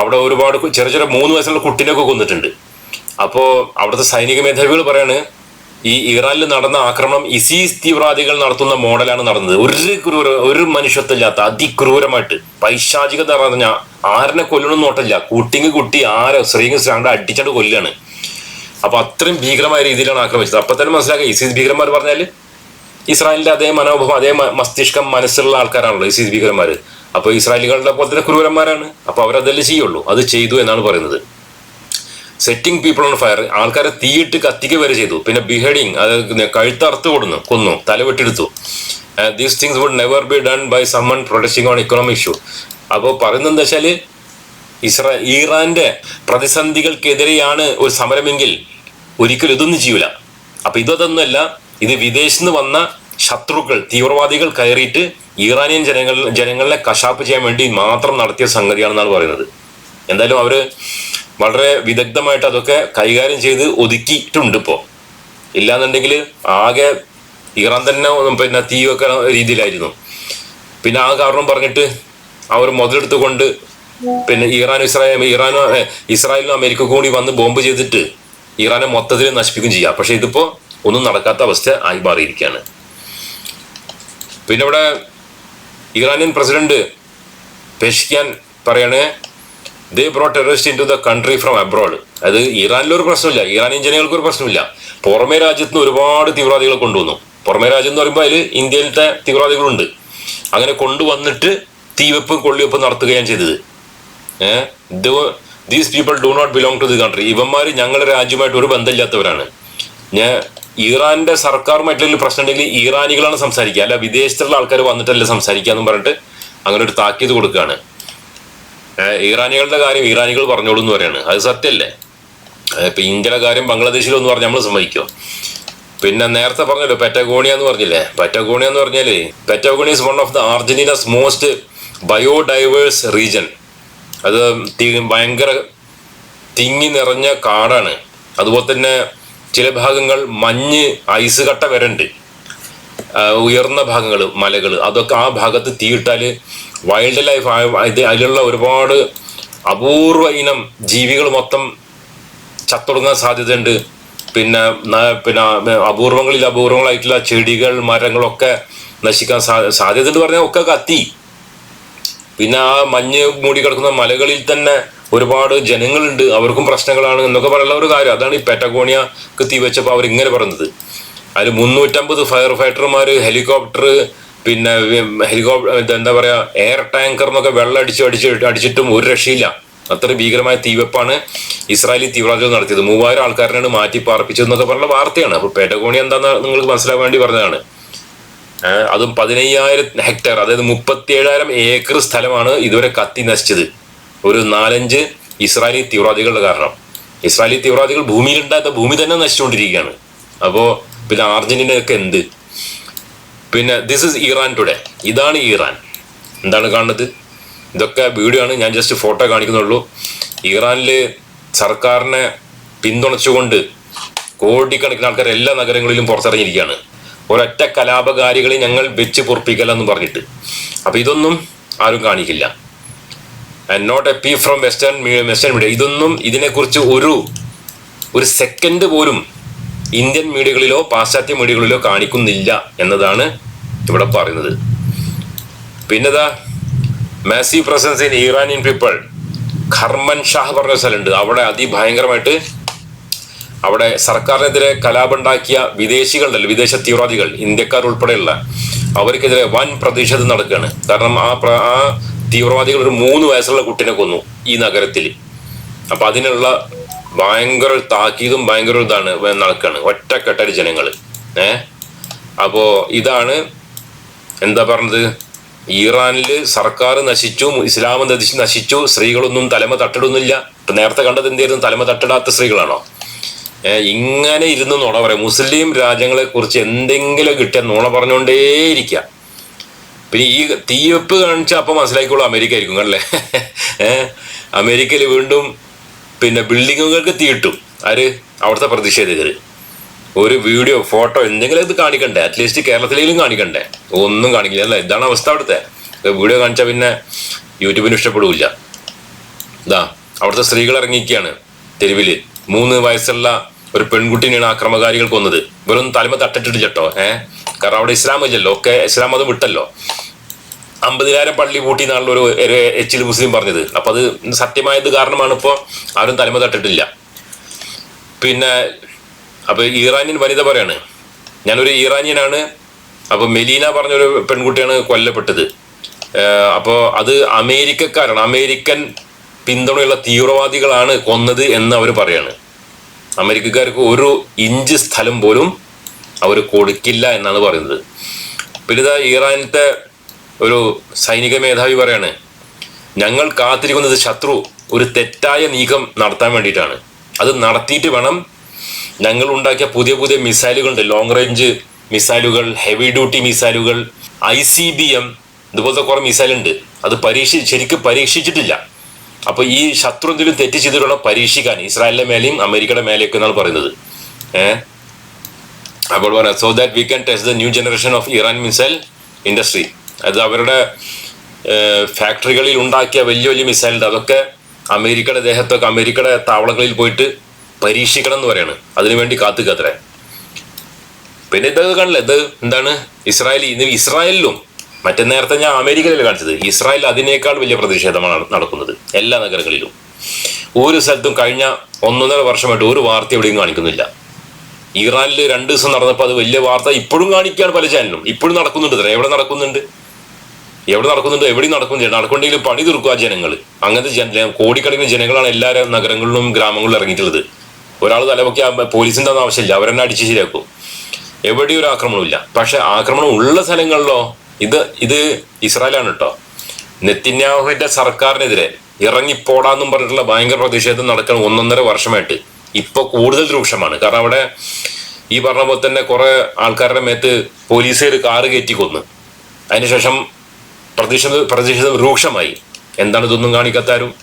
അവിടെ ഒരുപാട് ചെറിയ ചെറിയ മൂന്ന് വയസ്സുള്ള കുട്ടീനെയൊക്കെ കൊന്നിട്ടുണ്ട്. അപ്പോൾ അവിടുത്തെ സൈനിക മേധാവികൾ പറയാണ് ഈ ഇറാനിൽ നടന്ന ആക്രമണം ഇസീസ് തീവ്രവാദികൾ നടത്തുന്ന മോഡലാണ് നടന്നത്. ഒരു ക്രൂര ഒരു മനുഷ്യത്വമില്ലാത്ത അതിക്രൂരമായിട്ട് പൈശാചികത പറഞ്ഞ ആരനെ കൊല്ലണം നോട്ടില്ല കുട്ടിങ് കുട്ടി ആരോ സ്ത്രീക്ക് സ്ത്രീ അടിച്ചാണ്ട് കൊല്ലാണ്. അപ്പൊ അത്രയും ഭീകരമായ രീതിയിലാണ് ആക്രമിച്ചത്. അപ്പൊ തന്നെ മനസ്സിലാക്കുക ഇസീസ് ഭീകരന്മാർ പറഞ്ഞാൽ ഇസ്രായേലിന്റെ അതേ മനോഭാവം അതേ മസ്തിഷ്കം മനസ്സിലുള്ള ആൾക്കാരാണല്ലോ ഇസീസ് ഭീകരന്മാർ അപ്പോൾ ഇസ്രായേലികളുടെ പോലെ തന്നെ ക്രൂരന്മാരാണ്. അപ്പോൾ അവരതല്ലേ ചെയ്യുള്ളൂ. അത് ചെയ്തു എന്നാണ് പറയുന്നത്. സെറ്റിംഗ് പീപ്പിൾ ഓൺ ഫയർ ആൾക്കാരെ തീയിട്ട് കത്തിക്കുക വരെ ചെയ്തു. പിന്നെ ബിഹേഡിങ് അത് കഴുത്തറുത്ത് കൊടുന്നു കൊന്നു തലവെട്ടെടുത്തു these things would never be done by some protesting on economic issue അപ്പോൾ പറയുന്നത് എന്താ വെച്ചാൽ ഇസ്രാ ഇറാന്റെ പ്രതിസന്ധികൾക്കെതിരെയാണ് ഒരു സമരമെങ്കിൽ ഒരിക്കലും ഇതൊന്നും ചെയ്യൂല. അപ്പൊ ഇതൊന്നുമല്ല ഇത് വിദേശത്ത് നിന്ന് വന്ന ശത്രുക്കൾ തീവ്രവാദികൾ കയറിയിട്ട് ഇറാനിയൻ ജനങ്ങൾ ജനങ്ങളെ കശാപ്പ് ചെയ്യാൻ വേണ്ടി മാത്രം നടത്തിയ സംഗതിയാണെന്നാണ് പറയുന്നത്. എന്തായാലും അവർ വളരെ വിദഗ്ധമായിട്ട് അതൊക്കെ കൈകാര്യം ചെയ്ത് ഒതുക്കിയിട്ടുണ്ട് ഇപ്പോൾ ഇല്ലാന്നുണ്ടെങ്കിൽ ആകെ ഇറാൻ തന്നെ പിന്നെ തീ വെക്കുന്ന രീതിയിലായിരുന്നു. പിന്നെ ആ കാരണം പറഞ്ഞിട്ട് അവർ മുതലെടുത്തുകൊണ്ട് പിന്നെ ഇറാൻ ഇസ്രായേൽ ഇറാനും ഇസ്രായേലിനും അമേരിക്ക കൂടി വന്ന് ബോംബ് ചെയ്തിട്ട് ഇറാനെ മൊത്തത്തിൽ നശിപ്പിക്കുകയും ചെയ്യാം. പക്ഷെ ഇതിപ്പോ ഒന്നും നടക്കാത്ത അവസ്ഥ ആയി മാറിയിരിക്കുകയാണ്. പിന്നെ ഇവിടെ ഇറാനിയൻ പ്രസിഡന്റ് പേഷിക്കാൻ പറയണേ they brought terrorist into the country from abroad അത് ഇറാനിലൊരു പ്രശ്നമില്ല ഇറാനിയൻ ജനങ്ങൾക്ക് ഒരു പ്രശ്നമില്ല. പുറമേ രാജ്യത്ത് നിന്ന് ഒരുപാട് തീവ്രവാദികളെ കൊണ്ടുവന്നു. പുറമേ രാജ്യം എന്ന് പറയുമ്പോൾ അതിൽ ഇന്ത്യയിലത്തെ തീവ്രവാദികളുണ്ട്. അങ്ങനെ കൊണ്ടുവന്നിട്ട് തീവെപ്പും കൊള്ളിവെപ്പും നടത്തുകയാണ് ചെയ്തത്. Eh these people do not belong to the country ഇവന്മാർ ഞങ്ങളുടെ രാജ്യമായിട്ട് ഒരു ബന്ധമില്ലാത്തവരാണ്. ഞാൻ ഇറാന്റെ സർക്കാരുമായിട്ടുള്ള പ്രശ്നം ഉണ്ടെങ്കിൽ ഇറാനികളാണ് സംസാരിക്കുക. അല്ല വിദേശത്തുള്ള ആൾക്കാർ വന്നിട്ടല്ല സംസാരിക്കുക എന്ന് പറഞ്ഞിട്ട് അങ്ങനെ ഒരു താക്കീത് കൊടുക്കുകയാണ്. ഇറാനികളുടെ കാര്യം ഇറാനികൾ പറഞ്ഞോളൂ എന്ന് പറയാണ്. അത് സത്യല്ലേ ഇപ്പൊ ഇന്ത്യയുടെ കാര്യം ബംഗ്ലാദേശിലൊന്ന് പറഞ്ഞാൽ നമ്മൾ സമ്മതിക്കോ? പിന്നെ നേരത്തെ പറഞ്ഞല്ലോ പെറ്റഗോണിയ എന്ന് പറഞ്ഞില്ലേ? പെറ്റഗോണിയ എന്ന് പറഞ്ഞാൽ Patagonia is one of the Argentina's most biodiverse region അത് ഭയങ്കര തിങ്ങി നിറഞ്ഞ കാടാണ്. അതുപോലെ തന്നെ ചില ഭാഗങ്ങൾ മഞ്ഞ് ഐസ് കട്ട വരണ്ട്. ഉയർന്ന ഭാഗങ്ങൾ മലകൾ അതൊക്കെ ആ ഭാഗത്ത് തീയിട്ടാൽ വൈൽഡ് ലൈഫ് ഇത് അതിലുള്ള ഒരുപാട് അപൂർവ ഇനം ജീവികൾ മൊത്തം ചത്തൊടുങ്ങാൻ സാധ്യതയുണ്ട്. പിന്നെ പിന്നെ അപൂർവങ്ങളിൽ അപൂർവങ്ങളായിട്ടുള്ള ചെടികൾ മരങ്ങളൊക്കെ നശിക്കാൻ സാ- സാധ്യത എന്ന് പറഞ്ഞാൽ ഒക്കെ കത്തി. പിന്നെ ആ മഞ്ഞ് മൂടി കിടക്കുന്ന മലകളിൽ തന്നെ ഒരുപാട് ജനങ്ങളുണ്ട്. അവർക്കും പ്രശ്നങ്ങളാണ് എന്നൊക്കെ പറയുന്ന ഒരു കാര്യം. അതാണ് ഈ പെറ്റഗോണിയക്ക് തീ വെച്ചപ്പോൾ അവർ ഇങ്ങനെ പറഞ്ഞത്. അതിൽ മുന്നൂറ്റമ്പത് ഫയർ ഫൈറ്റർമാർ ഹെലികോപ്റ്റർ പിന്നെ ഹെലികോപ്റ്റർ എന്താ പറയാ എയർ ടാങ്കർ എന്നൊക്കെ വെള്ളം അടിച്ച് അടിച്ച് അടിച്ചിട്ടും ഒരു രക്ഷയില്ല. അത്ര ഭീകരമായ തീവെപ്പാണ് ഇസ്രായേലി തീവ്രവാദികൾ നടത്തിയത്. മൂവായിരം ആൾക്കാരനാണ് മാറ്റി പാർപ്പിച്ചതെന്നൊക്കെ പറഞ്ഞ വാർത്തയാണ്. അപ്പൊ പേട്ടകോണി എന്താന്ന് നിങ്ങൾക്ക് മനസ്സിലാക്കാൻ വേണ്ടി പറഞ്ഞതാണ്. അതും പതിനയ്യായിരം ഹെക്ടർ അതായത് മുപ്പത്തി ഏഴായിരം ഏക്കർ സ്ഥലമാണ് ഇതുവരെ കത്തി നശിച്ചത്. ഒരു നാലഞ്ച് ഇസ്രായേലി തീവ്രവാദികളുടെ കാരണം. ഇസ്രായേലി തീവ്രവാദികൾ ഭൂമിയിലുണ്ടായ ഭൂമി തന്നെ നശിച്ചുകൊണ്ടിരിക്കുകയാണ്. അപ്പോ പിന്നെ അർജന്റീനയൊക്കെ എന്ത്? പിന്നെ ദിസ് ഇസ് ഇറാൻ ടുഡേ ഇതാണ് ഇറാൻ എന്താണ് കാണുന്നത്? ഇതൊക്കെ വീഡിയോ ആണ്. ഞാൻ ജസ്റ്റ് ഫോട്ടോ കാണിക്കുന്നുള്ളൂ ഇറാനിൽ സർക്കാരിനെ പിന്തുണച്ചുകൊണ്ട് കോടിക്കണക്കിന് ആൾക്കാർ എല്ലാ നഗരങ്ങളിലും പുറത്തിറങ്ങിയിരിക്കുകയാണ്. ഒരൊറ്റ കലാപകാരികളെ ഞങ്ങൾ വെച്ച് പൊറപ്പിക്കലെന്ന് പറഞ്ഞിട്ട്. അപ്പോൾ ഇതൊന്നും ആരും കാണിക്കില്ല. Not A P from western western media ഇതൊന്നും ഇതിനെക്കുറിച്ച് ഒരു ഒരു സെക്കൻഡ് പോലും ഇന്ത്യൻ മീഡിയകളിലോ പാശ്ചാത്യ മീഡിയകളിലോ കാണിക്കുന്നില്ല എന്നതാണ് ഇവിടെ പറയുന്നത്. പിന്നെതാ massive presence in Iranian people Kermanshah പറഞ്ഞ സ്ഥലമുണ്ട്. അവിടെ അതിഭയങ്കരമായിട്ട് അവിടെ സർക്കാരിനെതിരെ കലാപുണ്ടാക്കിയ വിദേശികളുണ്ടല്ലോ വിദേശ തീവ്രവാദികൾ ഇന്ത്യക്കാർ ഉൾപ്പെടെയുള്ള അവർക്കെതിരെ വൻ പ്രതിഷേധം നടക്കുകയാണ്. കാരണം ആ ആ തീവ്രവാദികൾ ഒരു മൂന്ന് വയസ്സുള്ള കുട്ടിനെ കൊന്നു ഈ നഗരത്തിൽ. അപ്പൊ അതിനുള്ള ഭയങ്കര താക്കീതും ഭയങ്കര ഇതാണ് നടക്കുകയാണ് ഒറ്റക്കെട്ടൊരു ജനങ്ങൾ ഏ? അപ്പോ ഇതാണ് എന്താ പറഞ്ഞത്? ഇറാനിൽ സർക്കാർ നശിച്ചു ഇസ്ലാം നശി- നശിച്ചു. സ്ത്രീകളൊന്നും തലമ തട്ടിടുന്നില്ല. ഇപ്പൊ നേരത്തെ കണ്ടത് എന്തായിരുന്നു തലമ തട്ടിടാത്ത സ്ത്രീകളാണോ? ഇങ്ങനെ ഇരുന്ന് നുണ പറയാം. മുസ്ലിം രാജ്യങ്ങളെ കുറിച്ച് എന്തെങ്കിലും കിട്ടിയ നുണ പറഞ്ഞുകൊണ്ടേയിരിക്കുക പിന്നെ ഈ തീവെപ്പ് കാണിച്ച അപ്പൊ മനസ്സിലാക്കിക്കോളൂ അമേരിക്ക ആയിരിക്കും അല്ലേ? അമേരിക്കയിൽ വീണ്ടും പിന്നെ ബിൽഡിങ്ങുകൾക്ക് തീയിട്ടു. ആര്? അവിടുത്തെ പ്രതിഷേധകർ ഒരു വീഡിയോ ഫോട്ടോ എന്തെങ്കിലും ഇത് കാണിക്കണ്ടേ? അറ്റ്ലീസ്റ്റ് കേരളത്തിലെങ്കിലും കാണിക്കണ്ടേ? ഒന്നും കാണിക്കില്ല അല്ലേ? ഇതാണ് അവസ്ഥ അവിടുത്തെ. വീഡിയോ കാണിച്ചാൽ പിന്നെ യൂട്യൂബിന് ഇഷ്ടപ്പെടില്ല ഇതാ അവിടുത്തെ സ്ത്രീകൾ ഇറങ്ങിയിരിക്കുകയാണ് തെരുവിൽ മൂന്ന് വയസ്സുള്ള ഒരു പെൺകുട്ടിനെയാണ് ആക്രമകാരികൾ കൊന്നത്. വെറും തലമ തട്ടിട്ടില്ല കേട്ടോ ഏഹ് കാരണം അവിടെ ഇസ്ലാം ഇല്ലല്ലോ ഒക്കെ ഇസ്ലാം മതം വിട്ടല്ലോ. അമ്പതിനായിരം പള്ളി പൂട്ടി എന്നാണല്ലോ ഒരു എച്ചിൽ മുസ്ലിം പറഞ്ഞത്. അപ്പൊ അത് സത്യമായത് കാരണമാണ് ഇപ്പോൾ ആരും തലമ തട്ടിട്ടില്ല. പിന്നെ അപ്പൊ ഇറാനിയൻ വനിത പറയാണ്. ഞാനൊരു ഇറാനിയനാണ്. അപ്പൊ മെലീന പറഞ്ഞൊരു പെൺകുട്ടിയാണ് കൊല്ലപ്പെട്ടത്. അപ്പോൾ അപ്പോ അത് അമേരിക്കക്കാരാണ്. അമേരിക്കൻ പിന്തുണയുള്ള തീവ്രവാദികളാണ് കൊന്നത് എന്ന് അവർ പറയാണ്. അമേരിക്കക്കാർക്ക് ഒരു ഇഞ്ച് സ്ഥലം പോലും അവർ കൊടുക്കില്ല എന്നാണ് പറയുന്നത്. പിന്നെ ഇറാനിലത്തെ ഒരു സൈനിക മേധാവി പറയാണ് ഞങ്ങൾ കാത്തിരിക്കുന്നത് ശത്രു ഒരു തെറ്റായ നീക്കം നടത്താൻ വേണ്ടിയിട്ടാണ്. അത് നടത്തിയിട്ട് വേണം ഞങ്ങൾ ഉണ്ടാക്കിയ പുതിയ പുതിയ മിസൈലുകളുണ്ട്. ലോങ് റേഞ്ച് മിസൈലുകൾ ഹെവി ഡ്യൂട്ടി മിസൈലുകൾ ഐ സി ബി എം ഇതുപോലത്തെ കുറെ മിസൈലുണ്ട്. അത് പരീക്ഷ ശരിക്കും പരീക്ഷിച്ചിട്ടില്ല. അപ്പോൾ ഈ ശത്രു എന്തെങ്കിലും തെറ്റ് ചെയ്തിട്ടുള്ള പരീക്ഷിക്കാൻ. ഇസ്രായേലിന്റെ മേലെയും അമേരിക്കയുടെ മേലെയൊക്കെ എന്നാണ് പറയുന്നത്. ഏഹ് അപ്പോൾ പറയാം so that we can test the new generation of Iran missile industry അത് അവരുടെ ഫാക്ടറികളിൽ ഉണ്ടാക്കിയ വലിയ വലിയ മിസൈലുണ്ട്. അതൊക്കെ അമേരിക്കയുടെ ദേഹത്തൊക്കെ അമേരിക്കയുടെ താവളങ്ങളിൽ പോയിട്ട് പരീക്ഷിക്കണം എന്ന് പറയാണ്. അതിനുവേണ്ടി കാത്തുക്കത്രേ പിന്നെ ഇതൊക്കെ കാണില്ല? ഇത് എന്താണ്? ഇസ്രായേൽ ഇന്ന് ഇസ്രായേലിലും മറ്റേ നേരത്തെ ഞാൻ അമേരിക്കയിലല്ലേ കാണിച്ചത്. ഇസ്രായേൽ അതിനേക്കാൾ വലിയ പ്രതിഷേധമാണ് നടക്കുന്നത്. എല്ലാ നഗരങ്ങളിലും. ഒരു സ്ഥലത്തും കഴിഞ്ഞ ഒന്നൊന്നര വർഷമായിട്ട് ഒരു വാർത്ത എവിടെയും കാണിക്കുന്നില്ല. ഇറാനിൽ രണ്ട് ദിവസം നടന്നപ്പോൾ അത് വലിയ വാർത്ത ഇപ്പോഴും കാണിക്കുകയാണ് പല ചാനലും ഇപ്പോഴും നടക്കുന്നുണ്ട് എവിടെ നടക്കുന്നുണ്ട്? എവിടെ നടക്കുന്നുണ്ട് എവിടെയും നടക്കുന്നുണ്ട് നടക്കുന്നുണ്ടെങ്കിലും പണി തീർക്കുക ജനങ്ങൾ അങ്ങനത്തെ ജന കോടിക്കണക്കിന് ജനങ്ങളാണ് എല്ലാ നഗരങ്ങളിലും ഗ്രാമങ്ങളിലും ഇറങ്ങിയിട്ടുള്ളത്. ഒരാൾ തലപൊക്കി പോലീസിന്റെ ഒന്നും ആവശ്യമില്ല. അവരെന്നെ അടിച്ച് ശരിയാക്കും. എവിടെയും ഒരു ആക്രമണമില്ല പക്ഷെ ആക്രമണം ഉള്ള സ്ഥലങ്ങളിലോ ഇത് ഇത് ഇസ്രായേലാണ് കേട്ടോ നെത്തിന്യാഹുവിന്റെ സർക്കാരിനെതിരെ ഇറങ്ങിപ്പോടാന്നും പറഞ്ഞിട്ടുള്ള ഭയങ്കര പ്രതിഷേധം നടക്കണം ഒന്നൊന്നര വർഷമായിട്ട് ഇപ്പൊ കൂടുതൽ രൂക്ഷമാണ്. കാരണം അവിടെ ഈ പറഞ്ഞ പോലെ തന്നെ കുറെ ആൾക്കാരുടെ മേത്ത് പോലീസുകാർ കാറ് കയറ്റി കൊന്നു. അതിനുശേഷം പ്രതിഷേധ പ്രതിഷേധം രൂക്ഷമായി. എന്താണ് ഇതൊന്നും കാണിക്കത്താരും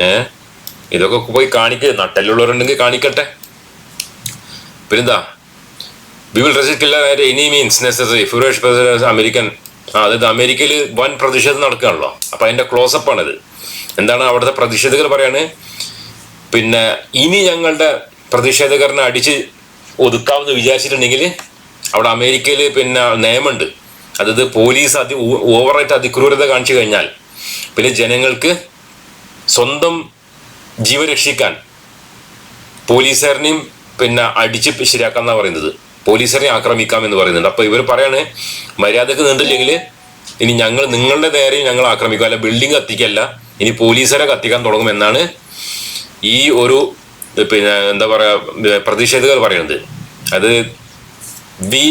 ഏ? ഇതൊക്കെ പോയി കാണിക്കുക നട്ടലുള്ളവരുണ്ടെങ്കിൽ കാണിക്കട്ടെ. പിന്നെന്താ? We will at any means necessary ഫുറേഷ് presidents American ആ അതായത് അമേരിക്കയിൽ വൻ പ്രതിഷേധം നടക്കുകയാണല്ലോ. അപ്പം അതിന്റെ ക്ലോസപ്പ് ആണിത്. എന്താണ് അവിടുത്തെ പ്രതിഷേധകർ പറയാണ്? പിന്നെ ഇനി ഞങ്ങളുടെ പ്രതിഷേധകരനെ അടിച്ച് ഒതുക്കാമെന്ന് വിചാരിച്ചിട്ടുണ്ടെങ്കിൽ അവിടെ അമേരിക്കയിൽ പിന്നെ നിയമമുണ്ട്. അതായത് പോലീസ് അതി ഓവറായിട്ട് അതിക്രൂരത കാണിച്ചു കഴിഞ്ഞാൽ പിന്നെ ജനങ്ങൾക്ക് സ്വന്തം ജീവൻ രക്ഷിക്കാൻ പോലീസുകാരനെയും പിന്നെ അടിച്ച് ശരിയാക്കാം എന്നാണ് പറയുന്നത്. പോലീസുകാരെ ആക്രമിക്കാം എന്ന് പറയുന്നുണ്ട്. അപ്പൊ ഇവർ പറയാണ് മര്യാദയ്ക്ക് നിന്നില്ലെങ്കിൽ ഇനി ഞങ്ങൾ നിങ്ങളുടെ നേരെയും ഞങ്ങൾ ആക്രമിക്കും. അല്ല ബിൽഡിംഗ് കത്തിക്കല്ല ഇനി പോലീസുകാരെ കത്തിക്കാൻ തുടങ്ങും എന്നാണ് ഈ ഒരു പിന്നെ എന്താ പറയാ പ്രതിഷേധകർ പറയുന്നത്. അത് we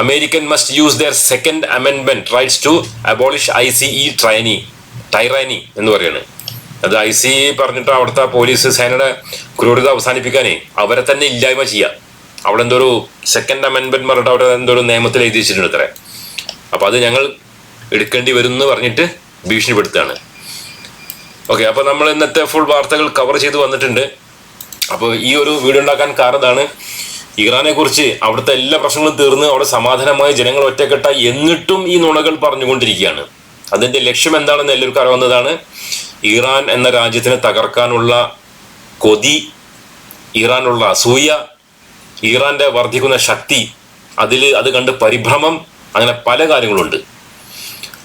American must use their second അമെൻമെന്റ് rights to abolish I C E tyranny tyranny എന്ന് പറയുന്നത്. അത് ഐ സി പറഞ്ഞിട്ട് അവിടുത്തെ പോലീസ് സേനയുടെ ക്രൂരത അവസാനിപ്പിക്കാനേ അവരെ തന്നെ ഇല്ലായ്മ ചെയ്യാം. അവിടെ എന്തോ ഒരു സെക്കൻഡ് അമെൻമെന്റ് പറഞ്ഞിട്ട് അവിടെ എന്തോ ഒരു നിയമത്തിൽ എഴുതി വെച്ചിട്ടുണ്ട് അത്രേ അപ്പൊ അത് ഞങ്ങൾ എടുക്കേണ്ടി വരും എന്ന് പറഞ്ഞിട്ട് ഭീഷണിപ്പെടുത്തുകയാണ്. ഓക്കെ അപ്പോൾ നമ്മൾ ഇന്നത്തെ ഫുൾ വാർത്തകൾ കവർ ചെയ്ത് വന്നിട്ടുണ്ട്. അപ്പോൾ ഈ ഒരു വീഡിയോ ഉണ്ടാക്കാൻ കാരണം ഇറാനെ കുറിച്ച് അവിടുത്തെ എല്ലാ പ്രശ്നങ്ങളും തീർന്ന് അവിടെ സമാധാനമായി ജനങ്ങൾ ഒറ്റക്കെട്ട എന്നിട്ടും ഈ നുണകൾ പറഞ്ഞുകൊണ്ടിരിക്കുകയാണ്. അതിന്റെ ലക്ഷ്യം എന്താണെന്ന് എല്ലാവർക്കും അറിയാവുന്നതാണ് ഇറാൻ എന്ന രാജ്യത്തിനെ തകർക്കാനുള്ള കൊതി ഇറാനുള്ള അസൂയ ഇറാന്റെ വർദ്ധിക്കുന്ന ശക്തി അതിൽ അത് കണ്ട് പരിഭ്രമം അങ്ങനെ പല കാര്യങ്ങളുണ്ട്.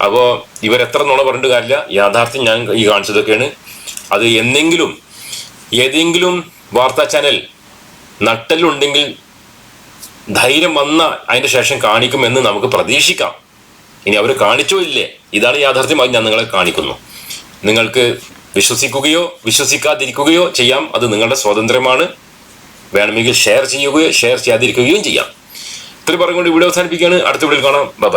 അപ്പോൾ ഇവരെത്ര നുണ പറഞ്ഞിട്ട് കാര്യമില്ല. യാഥാർത്ഥ്യം ഞാൻ ഈ കാണിച്ചതൊക്കെയാണ്. അത് എന്നെങ്കിലും ഏതെങ്കിലും വാർത്താ ചാനൽ നട്ടലുണ്ടെങ്കിൽ ധൈര്യം വന്ന അതിന്റെ ശേഷം കാണിക്കുമെന്ന് നമുക്ക് പ്രതീക്ഷിക്കാം. ഇനി അവർ കാണിച്ചോ ഇല്ലേ? ഇതാണ് യാഥാർത്ഥ്യമായി ഞാൻ നിങ്ങളെ കാണിക്കുന്നു. നിങ്ങൾക്ക് വിശ്വസിക്കുകയോ വിശ്വസിക്കാതിരിക്കുകയോ ചെയ്യാം. അത് നിങ്ങളുടെ സ്വാതന്ത്ര്യമാണ്. വേണമെങ്കിൽ ഷെയർ ചെയ്യുകയോ ഷെയർ ചെയ്യാതിരിക്കുകയും ചെയ്യാം. ഇത്ര പറഞ്ഞുകൊണ്ട് വീഡിയോ അവസാനിപ്പിക്കുകയാണ്. അടുത്ത വീഡിയോയിൽ കാണാം. ബൈ